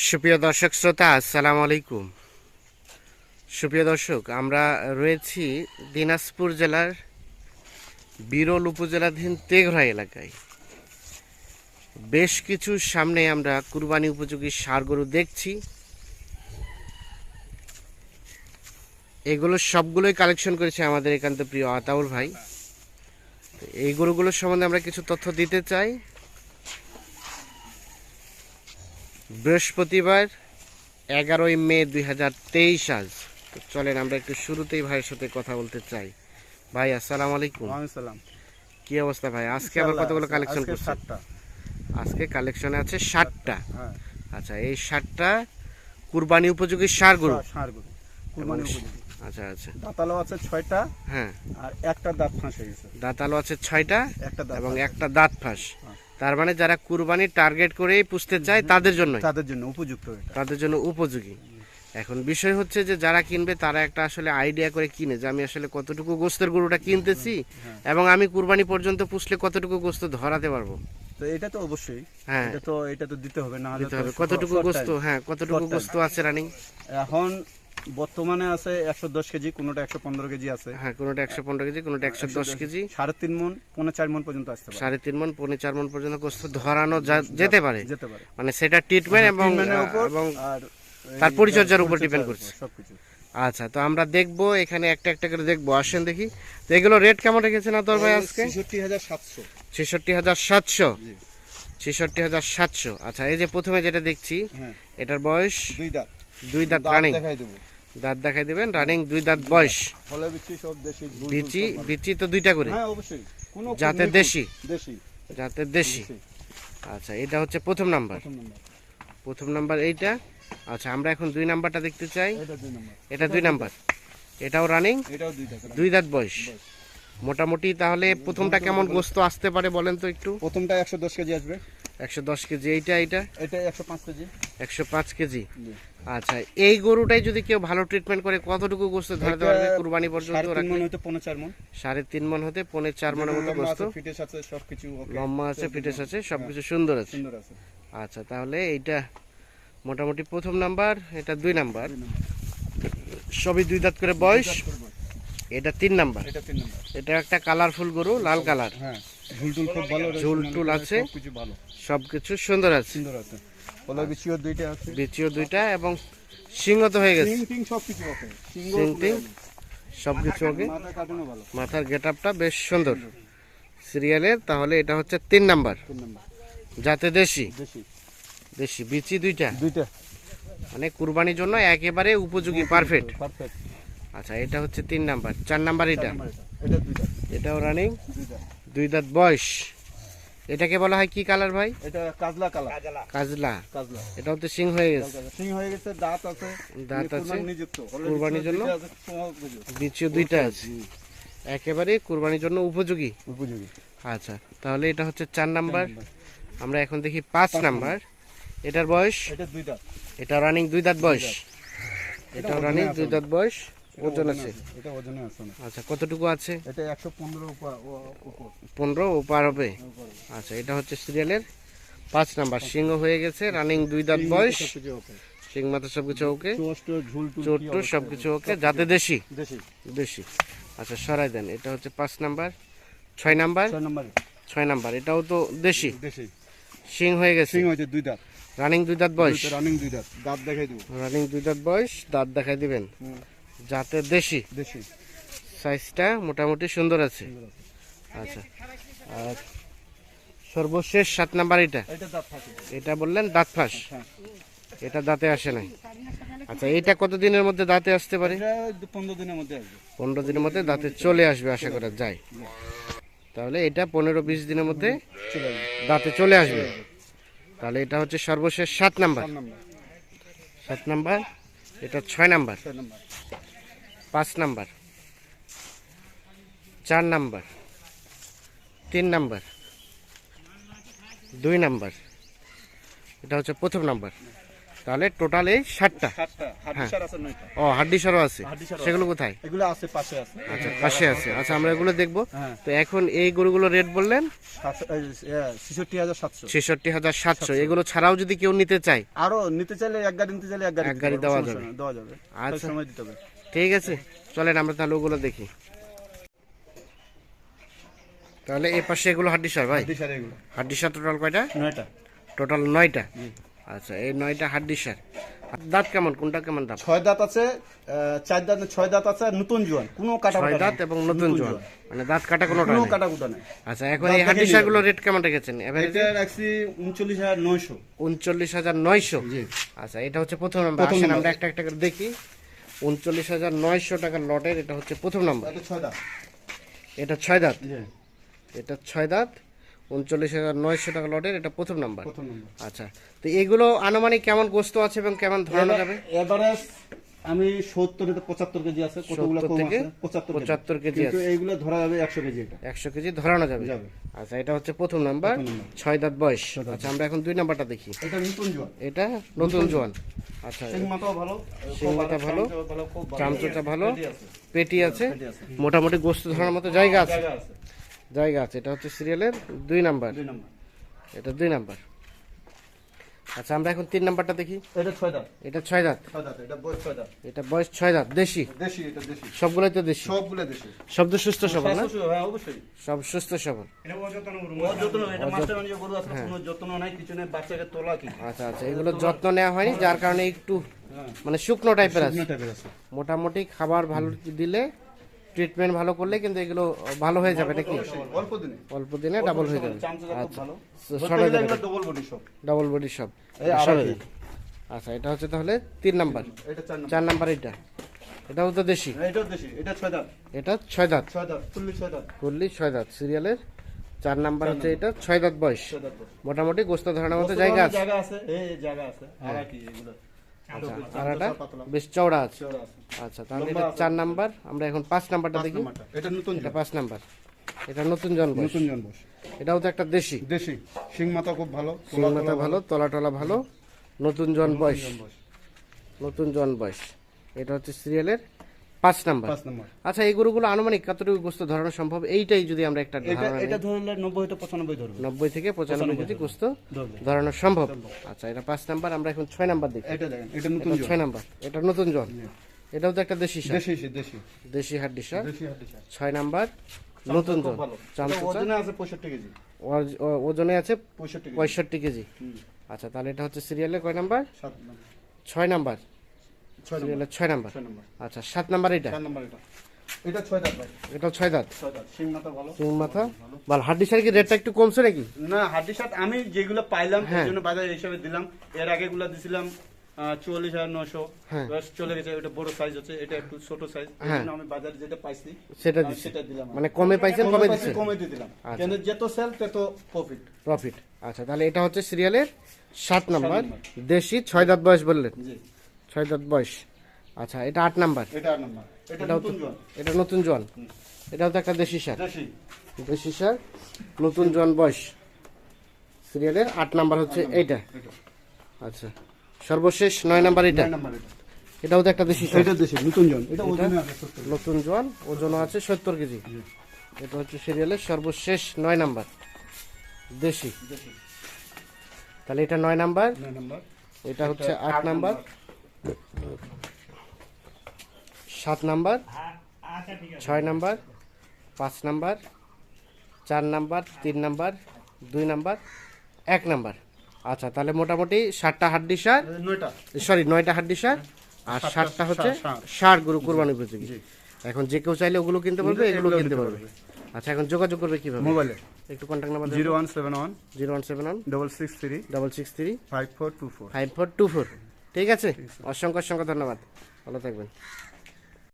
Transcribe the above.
সুপ্রিয় দর্শক শ্রোতা, আসসালামু আলাইকুম। সুপ্রিয় দর্শক, আমরা রয়েছি দিনাজপুর জেলার বিরল উপজেলাধীন তেঘরা এলাকায়। বেশ কিছু সামনে আমরা কুরবানি উপযোগী সার গরু দেখছি। এগুলো সবগুলোই কালেকশন করেছে আমাদের একান্ত প্রিয় আতাউল ভাই। এই গরুগুলোর সম্বন্ধে আমরা কিছু তথ্য দিতে চাই। বৃহস্পতিবার এগারোই মে দুই হাজার তেইশ আজ। তো চলেন আমরা একটু শুরুতেই ভাইয়ের সাথে কথা বলতে চাই। ভাই আসসালাম আলাইকুম। আসসালাম সালাম। কি অবস্থা ভাই? আজকে আবার কতগুলো কালেকশন করছেন? আজকে কালেকশনে আছে ষাটটা হ্যাঁ। আচ্ছা এই ষাটটা কুরবানি উপযোগী সার গরু? সার গরু। কুরবানি উপযোগী। আচ্ছা আচ্ছা। দাঁতালো আছে ছয়টা। হ্যাঁ। আর একটা দাঁত ফাঁস হয়ে গেছে। দাঁতালো আছে ছয়টা একটা দাঁত এবং একটা দাঁত ফাঁস। হ্যাঁ। তার মানে যারা কুরবানি টার্গেট করেই পুষতে চায় তাদের জন্য তাদের জন্য উপযুক্ত তাদের জন্য উপযোগী। এখন বিষয় হচ্ছে যে যারা কিনবে তারা একটা আসলে আইডিয়া করে কিনে যে আমি আসলে কতটুকু গোস্তের গরুটা কিনতেছি হ্যাঁ। এবং আমি কুরবানি পর্যন্ত পুষলে কতটুকু গোস্ত ধরাতে পারব। তো এটা তো অবশ্যই। হ্যাঁ। এটা তো এটা তো দিতে হবে না হলে দিতে হবে। কতটুকু গোস্ত হ্যাঁ কতটুকু গোস্ত আছে রানিং? এখন বর্তমানে আছে একশো দশ কেজি কোনোটা একশো পনেরো কেজি আছে। হ্যাঁ কোনোটা একশো পনেরো কেজি কোনোটা একশো দশ কেজি। সাড়ে তিন মন পৌনে চার মন পর্যন্ত আসতে পারে। সাড়ে তিন মন পৌনে চার মন পর্যন্ত গোস্ত ধরানো যেতে পারে। যেতে পারে। মানে সেটা ট্রিটমেন্ট এবং এবং তার পরিচর্যার উপর depend করছে। সবকিছু। আচ্ছা তো আমরা দেখব এখানে একটা একটা করে দেখব। আসেন দেখি। তো এগুলো রেট কেমন রেখেছে না তোর ভাই আজকে? ছেষট্টি হাজার সাতশো। ছেষট্টি হাজার সাতশো? ছেষট্টি হাজার সাতশো। আচ্ছা এই যে প্রথমে যেটা দেখছি হ্যাঁ। এটার বয়স? দুই দাঁত। দুই দাঁত দাঁত রানিং দেখাই দেবো। দাঁত দেখাই দেবেন রানিং দুই দাঁত বয়স। ফলে বিচি ঝুল বিচি বিচি তো দুইটা করে? হ্যাঁ যাতে দেশি? দেশি। যাতে দেশি। আচ্ছা এটা হচ্ছে প্রথম নাম্বার। প্রথম নাম্বার। প্রথম নাম্বার এইটা। আচ্ছা আমরা এখন দুই নাম্বারটা দেখতে চাই। এটা দুই নাম্বার। এটা দুই নাম্বার। এটাও রানিং এটাও দুই টাকা দুই দাঁত বয়স। মোটামুটি তাহলে প্রথমটা কেমন গোস্ত আসতে পারে বলেন তো একটু? প্রথমটা একশো দশ কেজি আসবে। একশো দশ কেজি এইটা এইটা? এটা একশো পাঁচ কেজি। একশো পাঁচ কেজি? আচ্ছা এই গরুটাই যদি কেউ ভালো ট্রিটমেন্ট করে কতটুকু গোস্ত ধরাতে পারবে কুরবানি পর্যন্ত? মন হইতে পনেরো চার মন। সাড়ে তিন মন হতে পৌনে চার মনের মতো আছে, ফিটেস আছে সবকিছু okay, লম্বা আছে ফিটেস আছে সবকিছু সুন্দর আছে। সুন্দর আছে। আচ্ছা তাহলে এইটা মোটামুটি প্রথম নাম্বার এটা দুই নাম্বার। সবই দুই দাঁত করে বয়স? এটা তিন নাম্বার। এটা একটা কালারফুল গরু লাল কালার হ্যাঁ। ঝুল টুল খুব ভালো আছে। সবকিছু ভালো। সবকিছু সুন্দর আছে। সুন্দর আছে। ফলে বিচিও দুইটা আছে। বিচিও দুইটা এবং সিংহ তো হয়ে গেছে। সিং টিং সবকিছু ওকে। সিং টিং সবকিছু ওকে। মাথা কাটানো ভালো। মাথার গেট আপটা বেশ সুন্দর। সিরিয়ালের তাহলে এটা হচ্ছে তিন নাম্বার। যাতে দেশি। দেশি। দেশি বিচি দুইটা। দুইটা। মানে কুরবানির জন্য একেবারে উপযোগী পারফেক্ট পারফেক্ট আচ্ছা এটা হচ্ছে তিন নাম্বার। চার নাম্বার এটা। এটা। এটাও রানিং দুইটা। দুই দাঁত বয়স। এটাকে বলা হয় কি কালার ভাই? এটা কাজলা কালার। কাজলা। কাজলা। এটাও তো সিং হয়ে গেছে। সিং হয়ে গেছে দাঁত আছে। দাঁত মানে আছে। কুরবানির জন্য? বিচিও দুইটা আছে একেবারে কুরবানির জন্য উপযোগী। উপযোগী। আচ্ছা তাহলে এটা হচ্ছে চার নাম্বার। আমরা এখন দেখি পাঁচ নাম্বার। এটার বয়স? এটা দুই দাঁত। এটা রানিং দুই দাঁত বয়স। এটা রানিং দুই দাঁত বয়স। এটা ওজন আছে? এটা ওজনে আছে না আচ্ছা কতটুকু আছে? এটা একশো পনেরো পনেরো ও পার হবে? আচ্ছা এটা হচ্ছে সিরিয়ালের পাঁচ নাম্বার। সিংহ হয়ে গেছে রানিং দুই দাঁত বয়স। সিং মাথা সবকিছু ওকে চোষ্ট ঝুল চোট কি টোট অবস্থা? সবকিছু ওকে যাতে দেশি। দেশি। আচ্ছা সরাই দেন এটা হচ্ছে পাঁচ নাম্বার। ছয় নাম্বার? ছয় নম্বর। এটাও তো দেশি। দেশি। সিং হয়ে গেছে। সিং হয়েছে দুই দাঁত। রানিং দুই দাঁত বয়স। রানিং দুই দাঁত। দাঁত দেখাই দেবো। রানিং দুই দাঁত বয়স দাঁত দেখাই দিবেন। হুম, যাতে দেশি। দেশি। সাইজটা মোটামুটি সুন্দর আছে। আচ্ছা। আর সর্বশেষ সাত নাম্বার এটা। এটা বললেন দাঁত ফাঁস। হ্যাঁ এটা দাঁতে আসে নাই। আচ্ছা এটা কত দিনের মধ্যে দাঁতে আসতে পারে? পনেরো দিনের মধ্যে পনেরো দিনের মধ্যে দাঁতে চলে আসবে আশা করা যায়। তাহলে এটা পনেরো বিশ দিনের মধ্যে দাঁতে চলে আসবে। তাহলে এটা হচ্ছে সর্বশেষ সাত নাম্বার। সাত নাম্বার। এটা ছয় নম্বর। পাঁচ নাম্বার। চার নাম্বার। তিন নাম্বার। দুই নাম্বার। এটা হচ্ছে প্রথম নাম্বার। তাহলে টোটাল এই ষাটটা। নয়টা। ও আছে। হাড্ডিসারও আছে। সেগুলো কোথায়? এগুলো আছে পাশে আছে। আচ্ছা পাশে আছে। আচ্ছা আমরা এগুলো দেখব। হ্যাঁ। তো এখন এই গরুগুলো রেট বললেন? ছেষট্টি হাজার সাতশো। এগুলো ছাড়াও যদি কেউ নিতে চায়? আরও নিতে চাইলে এক গাড়ি নিতে চাইলে এক গাড়ি দেওয়া যাবে। দেওয়া যাবে। আচ্ছা। সময় দিতে হবে। ঠিক আছে চলেন আমরা তাহলে ওগুলো দেখি। তাহলে এই পাশে এগুলো হাড্ডিসার ভাই? হাড্ডিসার এগুলো। হাড্ডিসার টোটাল কয়টা? নয়টা। টোটাল নয়টা? আচ্ছা এই নয়টা হাড্ডিসার দাঁত কেমন? কোনটা কেমন দাম? ছয় দাঁত আছে চার দাঁত ছয় দাঁত আছে নতুন জোয়ান। কোনো কাটা ছয় দাঁত এবং নতুন জোয়ান। মানে দাঁত কাটা কোনোটা কোনো কাটা কুটা নেই। আচ্ছা এখন এই দেখে হাড্ডিসার নিও। গুলো রেট কেমন রেখেছেন? এটা রাখছি উনচল্লিশ হাজার নয়শো। উনচল্লিশ হাজার নয়শো? জি। আচ্ছা এটা হচ্ছে প্রথম নাম্বার আসেন আমরা একটা একটা করে দেখি। উনচল্লিশ হাজার নয়শো টাকার লটের এটা হচ্ছে প্রথম নাম্বার। এটা ছয় দাঁত। এটা ছয় দাঁত? এটা ছয় দাঁত উনচল্লিশ হাজার নয়শো টাকা লটের এটা প্রথম নাম্বার। আচ্ছা তো এগুলো আনুমানিক কেমন গোস্ত আছে এবং কেমন ধরানো যাবে? এভারেজ আমি সত্তর পঁচাত্তর কেজি আছে কতগুলো থেকে পঁচাত্তর 75 কেজি কিন্তু এইগুলো ধরা যাবে একশো কেজি এটা। একশো কেজি ধরানো যাবে। যাবে। আচ্ছা এটা হচ্ছে প্রথম নাম্বার। ছয় দাঁত বয়স। আচ্ছা আমরা এখন দুই নাম্বারটা দেখি। এটা নতুন জোয়ান। এটা নতুন জোয়ান। আচ্ছা ভালো চামচটা ভালো আছে, আছে পেটি আছে। মোটামুটি গোস্ত ধরার মতো জায়গা আছে। জায়গা আছে। এটা হচ্ছে সিরিয়ালের দুই নাম্বার। এটা দুই নাম্বার। আচ্ছা আমরা এখন তিন নাম্বারটা দেখি। এটা ছয় দাঁত। এটা ছয় দাঁত। ছয় দাঁত এটা বয়স ছয় দাঁত। এটা বয়স ছয় দাঁত। দেশি? দেশি এটা দেশি। সবগুলোই তো দেশি? সবগুলো দেশি। শব্দ সুস্থ সবল না? হ্যাঁ অবশ্যই। সব সুস্থ সবল। ওর যত্ন এটা মাস্টার বানিয়ে গরু আছে কোনো যত্ন নাই কিছু নেই বাচ্চাকে তোলা কি? আচ্ছা আচ্ছা এগুলো যত্ন নেওয়া হয়নি যার কারণে একটু হ্যাঁ। মানে শুকনো টাইপের আছে। শুকনো টাইপের আছে। মোটামুটি খাবার ভালো দিলে ট্রিটমেন্ট ভালো করলে কিন্তু এগুলো ভালো হয়ে যাবে নাকি? অল্প দিনে। অল্প দিনে ডাবল হয়ে যাবে। আচ্ছা। হয়ে ডবল বডি সব ডাবল বডি হয়ে যাবে। আচ্ছা এটা হচ্ছে তাহলে তিন নাম্বার। এটা চার নম্বর। এটা এটাও তো দেশি। এটা ছয় দাঁত। এটা করলি ছয় দাঁত সিরিয়ালের চার নাম্বার হচ্ছে এটা ছয় দাঁত বয়স। মোটামুটি গোস্ত ধরানোর মতো জায়গা আছে। জায়গা আছে। আর আচ্ছা আর এটা বেশ চওড়া আছে। আচ্ছা তাহলে এটা চার নাম্বার। আমরা এখন পাঁচ নাম্বারটা দেখি। এটা নতুন এটা পাঁচ নাম্বার। এটা নতুন জন্ম বয়স। নতুন জন এটাও তো একটা দেশি। দেশি। সিং মাথা খুব ভালো সিং মাথা ভালো তলা টলা ভালো। নতুন জন বয়স। নতুন জন বয়স। এটা হচ্ছে সিরিয়ালের পাঁচ নাম্বার। পাঁচ নম্বর। আচ্ছা এই গরুগুলো আনুমানিক কতটুকু গোস্ত ধরানো সম্ভব? এইটাই যদি আমরা একটা এটা। ধরলে নব্বই থেকে পঁচানব্বই ধরবে। নব্বই থেকে পঁচানব্বই কেজি গোস্ত ধরানো সম্ভব। আচ্ছা এটা পাঁচ নাম্বার আমরা এখন ছয় নাম্বার দেখি। এটা দেখেন এটা নতুন ছয় নাম্বার। এটা নতুন জন এটাও তো একটা দেশি দেশি দেশি। দেশি হাড্ডি সার। ছয় নাম্বার নতুন এটা ওজনে আছে পঁয়ষট্টি কেজি। ও- ওজনে আছে পঁয়ষট্টি কেজি। আচ্ছা তাহলে এটা হচ্ছে সিরিয়ালের কয় নাম্বার। ছয় নম্বর। সিরিয়ালের ছয় নাম্বার। ছয় নম্বর। আচ্ছা সাত নাম্বার এটা? এটা। এটা ছয় দাঁত ভাই। এটা ছয় দাঁত? সিং মাথা ভালো। চুন মাথা? ভালো। হাড্ডি সার কি রেটটা একটু কমছে নাকি? না হাড্ডি সাত আমি যেগুলো পাইলাম। জন্য বাজার হিসাবে দিলাম। এর আগে দিছিলাম চুয়াল্লিশ হাজার নশো। চলে গেছে এটা বড় সাইজ হচ্ছে এটা একটু ছোট সাইজ হ্যাঁ। আমি বাজারে যেটা পাইছি সেটা সেটা দিলাম মানে কমে পাইছেন কমে কমে কমে দিয়ে দিলাম। কেন যত সেল তত প্রফিট প্রফিট আচ্ছা তাহলে এটা হচ্ছে সিরিয়ালের সাত নাম্বার। নাম্বার। দেশি ছয় দাঁত বয়স বললেন। জি। ছয় দাঁত বয়স। আচ্ছা এটা আট নাম্বার। এটা আট নম্বর। এটা এটাও তো নতুন জন এটা নতুন জন এটাও তো একটা দেশি সার। দেশি। সার নতুন জন বয়স। সিরিয়ালের আট নাম্বার হচ্ছে এইটা। আচ্ছা সর্বশেষ নয় নাম্বার এটা। এটাও তো একটা দেশি এটা দেশি নতুন জন এটা ওজনে আছে সত্তর নতুন জন ওজন আছে সত্তর কেজি। এটা হচ্ছে সিরিয়ালের সর্বশেষ নয় নাম্বার। দেশি। তাহলে এটা নয় নাম্বার। এটা হচ্ছে আট নাম্বার। সাত নাম্বার ছয় নাম্বার পাঁচ নাম্বার চার নাম্বার তিন নাম্বার দুই নাম্বার এক নাম্বার। আচ্ছা তাহলে মোটামুটি ষাটটা হাড্ডি সার? নয়টা। সরি নয়টা হাড্ডি সার? আর ষাটটা হচ্ছে ষাট। ষাট গরু কোরবানি উপযোগী। এখন যে কেউ চাইলে ওগুলো কিনতে পারবে এগুলো কিনতে পারবে। আচ্ছা এখন যোগাযোগ করবে কীভাবে? মোবাইলে। একটু contact number zero one seven one zero one seven one double six three double six three five four two four. Five four two four. ঠিক আছে? অসংখ্য অসংখ্য ধন্যবাদ। ভালো থাকবেন।